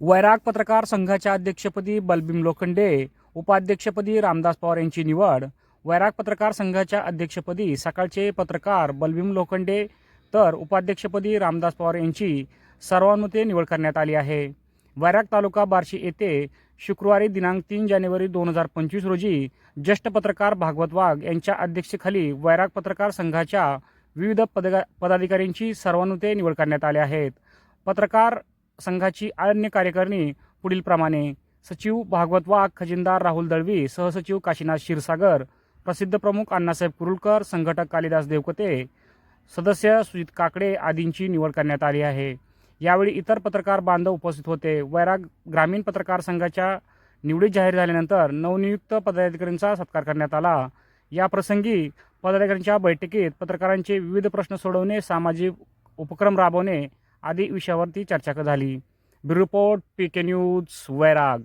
वैराग पत्रकार संघाच्या अध्यक्षपदी बलबीम लोखंडे उपाध्यक्षपदी रामदास पवार यांची निवड वैराग पत्रकार संघाच्या अध्यक्षपदी सकाळचे पत्रकार बलबीम लोखंडे तर उपाध्यक्षपदी रामदास पवार यांची सर्वानुमते निवड करण्यात आली आहे. वैराग तालुका बार्शी येथे शुक्रवारी दिनांक तीन जानेवारी दोन हजार पंचवीस रोजी ज्येष्ठ पत्रकार भागवत वाघ यांच्या अध्यक्षतेखाली वैराग पत्रकार संघाच्या विविध पदगा पदाधिकाऱ्यांची सर्वानुमते निवड करण्यात आली आहेत पत्रकार संघाची अन्य कार्यकारिणी पुढीलप्रमाणे सचिव भागवत वाघ खजिनदार राहुल दळवी सहसचिव काशीनाथ क्षीरसागर प्रसिद्ध प्रमुख अण्णासाहेब कुरुलकर संघटक कालिदास देवकते सदस्य सुजित काकडे आदींची निवड करण्यात आली आहे. यावेळी इतर पत्रकार बांधव उपस्थित होते. वैराग ग्रामीण पत्रकार संघाच्या निवडी जाहीर झाल्यानंतर नवनियुक्त पदाधिकाऱ्यांचा सत्कार करण्यात आला. या प्रसंगी पदाधिकाऱ्यांच्या बैठकीत पत्रकारांचे विविध प्रश्न सोडवणे सामाजिक उपक्रम राबवणे आदी विषयावरती चर्चा झाली. Bureau report P K news Vairag.